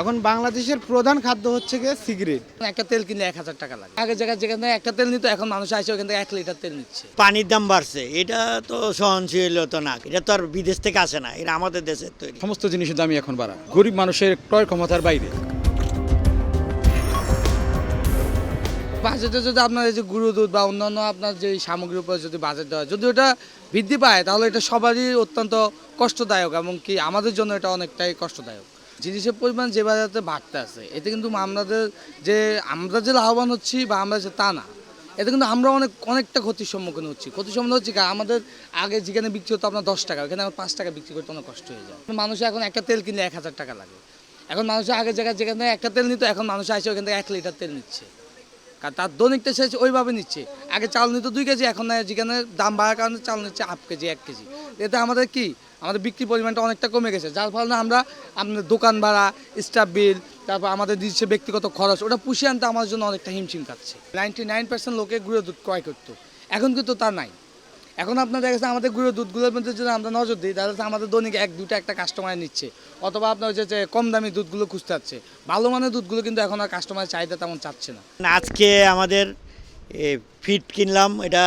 এখন বাংলাদেশের প্রধান খাদ্য হচ্ছে গিয়ে সিগারেট। একটা তেল কিনলে এক হাজার টাকা লাগে। আগের জায়গায় যেখানে একটা তেল নিত এখন মানুষ আসে ওখান থেকে এক লিটার তেল নিচ্ছে। পানির দাম বাড়ছে এটা তো সহনশীল তো না এটা তো আর বিদেশ থেকে আসে না এটা আমাদের দেশের তৈরি। সমস্ত জিনিসের দামই এখন বাড়া গরিব মানুষের ক্রয় ক্ষমতার বাইরে। বাজেটে যদি আপনার এই যে গুঁড়ো দুধ বা অন্যান্য আপনার যে সামগ্রীর উপরে যদি বাজেট দেওয়া হয়, যদি ওটা বৃদ্ধি পায় তাহলে এটা সবারই অত্যন্ত কষ্টদায়ক এবং কি আমাদের জন্য এটা অনেকটাই কষ্টদায়ক। জিনিসের পরিমাণ যে বাজারে বাড়তে আছে, এতে কিন্তু আমাদের যে, আমরা যে লাভবান হচ্ছি বা আমরা যে তা না, এতে কিন্তু আমরা অনেক, অনেকটা ক্ষতির সম্মুখীন হচ্ছি। ক্ষতির সম্মুখীন হচ্ছে আমাদের আগে যেখানে বিক্রি হতো আপনার দশ টাকা, ওখানে আমার পাঁচ টাকা বিক্রি করতে অনেক কষ্ট হয়ে যায়। মানুষ এখন একটা তেল কিনলে এক হাজার টাকা লাগে। এখন মানুষের আগের জায়গায় যেখানে একটা তেল নিত, এখন মানুষ আসে ওখান থেকে এক লিটার তেল নিচ্ছে। কারণ তার দৈনিকটা সে ওইভাবে নিচ্ছে। আগে চাল নিত দুই কেজি, এখন যেখানে দাম বাড়ার কারণে চাল নিচ্ছে হাফ কেজি, এক কেজি। এতে আমাদের কি? আমাদের বিক্রি পরিমাণটা অনেকটা কমে গেছে, যার ফলে আমরা আমাদের দোকান ভাড়া স্টাফ বিল তারপর আমাদের দিচ্ছে ব্যক্তিগত খরচ, ওটা পুষিয়ে আনতে আমাদের জন্য অনেকটা হিমশিম কাটছে নাইনটি নাইন পার্সেন্ট লোকে গুঁড়ো দুধ ক্রয় করতো। এখন কিন্তু তা নাই। এখন আপনার দেখা আমাদের গুঁড়ো দুধগুলোর মধ্যে যদি আমরা নজর দিই। তাহলে হচ্ছে আমাদের দৈনিক এক দুটো একটা কাস্টমার নিচ্ছে। অথবা আপনার হচ্ছে যে কম দামি দুধগুলো খুঁজতে যাচ্ছে। ভালো মানের দুধগুলো কিন্তু এখন আর কাস্টমার চাহিদা তেমন চাচ্ছে না। আজকে আমাদের ফিট কিনলাম। এটা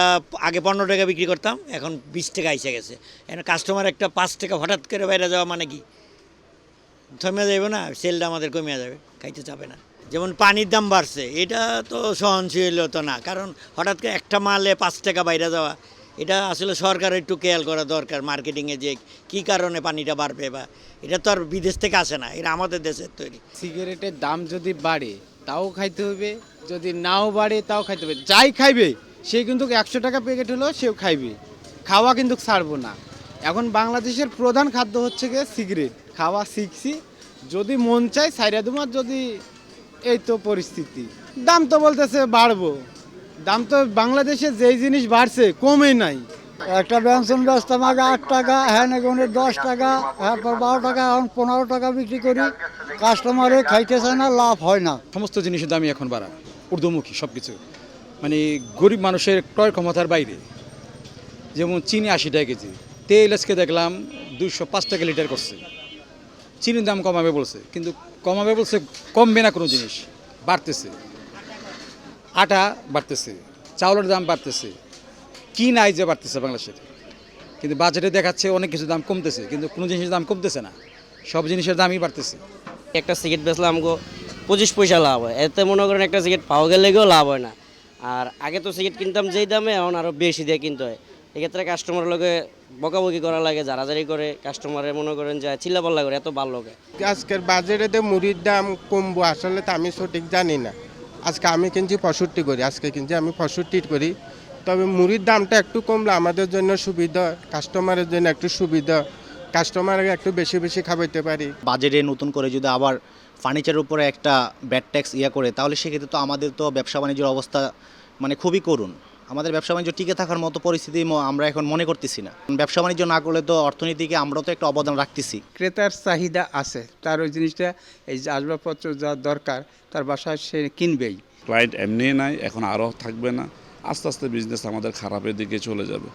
আগে পনেরো টাকা বিক্রি করতাম, এখন বিশ টাকা এসে গেছে। এখন কাস্টমার একটা পাঁচ টাকা হঠাৎ করে বাইরে যাওয়া মানে কি? থমে যাবে না সেলটা আমাদের কমে যাবে, খাইতে যাবে না। যেমন পানির দাম বাড়ছে, এটা তো সহনশীল তো না। কারণ হঠাৎ করে একটা মালে পাঁচ টাকা বাইরে যাওয়া এটা আসলে সরকারের একটু খেয়াল করা দরকার মার্কেটিংয়ে যে কি কারণে পানিটা বাড়বে বা এটা তো আর বিদেশ থেকে আসে না, এটা আমাদের দেশের তৈরি। সিগারেটের দাম যদি বাড়ে, তাও খাইতে হবে, যদি নাও বাড়ে, তাও খাইতে হবে। যাই খাইবে, সে কিন্তু একশো টাকা প্যাকেট হলেও সেও খাইবে। খাওয়া কিন্তু ছাড়বো না। এখন বাংলাদেশের প্রধান খাদ্য হচ্ছে গিয়ে সিগারেট। খাওয়া শিখছি, যদি মন চায় সাইরা যদি এই তো পরিস্থিতি। দাম তো বলতেছে বাড়বো। দাম তো বাংলাদেশে যেই জিনিস বাড়ছে কমে নাই। একটা ব্যঞ্জন বেচতাম আগে আট টাকা হ্যাঁ নাকি দশ টাকা হ্যাঁ বারো টাকা এখন পনেরো টাকা বিক্রি করি। কাস্টমারে খাইতে চায় না লাভ হয় না। সমস্ত জিনিসের দামই এখন বাড়া ঊর্ধ্বমুখী সব কিছু মানে গরিব মানুষের ক্রয় ক্ষমতার বাইরে। যেমন চিনি আশি টাকা কেজি তেল আজকে দেখলাম দুশো পাঁচ টাকা লিটার করছে। চিনির দাম কমাবে বলছে কিন্তু কমাবে বলছে কমবে না কোনো জিনিস বাড়তেছে। আটা বাড়তেছে চাউলের দাম বাড়তেছে কি নাই যে বাড়তেছে বাংলাদেশের কিন্তু বাজেটে দেখাচ্ছে অনেক কিছু দাম কমতেছে কিন্তু কোনো জিনিসের দাম কমতেছে না সব জিনিসের দামই বাড়তেছে। একটা সিগারেট বেচলে আমাকে পঁচিশ পয়সা লাভ হয় এতে মনে করেন একটা সিগারেট পাওয়া গেলে গেলেও লাভ হয় না। আর আগে তো সিগারেট কিনতাম যেই দামে এখন আরও বেশি দিয়ে কিনতে হয়। এক্ষেত্রে কাস্টমারের লোকে বকাবকি করা লাগে জারাজারি করে কাস্টমারে মনে করেন যে চিল্লা চিল্লাপাল্লা করে এত ভালো লোকে আজকের বাজারে মুড়ির দাম কমবো আসলে তো আমি সঠিক জানি না। আজকে আমি কিনছি পঁয়ষট্টি করি, আজকে কিনছি আমি পঁয়ষট্টি করি। তবে মুড়ির দামটা একটু কমলে আমাদের জন্য সুবিধা কাস্টমারের জন্য একটু সুবিধা কাস্টমারকে একটু বেশি বেশি খাওয়াইতে পারি। বাজেটে নতুন করে যদি আবার ফার্নিচারের উপরে একটা ব্যাড ট্যাক্স ইয়া করে, তাহলে সেক্ষেত্রে তো আমাদের তো ব্যবসা বাণিজ্যের অবস্থা মানে খুবই করুণ। আমাদের ব্যবসা বাণিজ্য টিকে থাকার মতো পরিস্থিতি আমরা এখন মনে করতেছি না। ব্যবসা বাণিজ্য না করলে তো অর্থনীতিকে আমরা তো একটা অবদান রাখতেছি। ক্রেতার চাহিদা আছে তার ওই জিনিসটা এই যে আসবাবপত্র যা দরকার তার বাসায় সে কিনবেই। ক্লায়েন্ট এমনি নাই এখন আরও থাকবে না। আস্তে আস্তে বিজনেস আমাদের খারাপের দিকে চলে যাবে।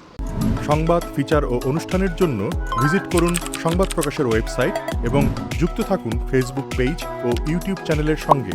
সংবাদ ফিচার ও অনুষ্ঠানের জন্য ভিজিট করুন সংবাদ প্রকাশের ওয়েবসাইট এবং যুক্ত থাকুন ফেসবুক পেজ ও ইউটিউব চ্যানেলের সঙ্গে।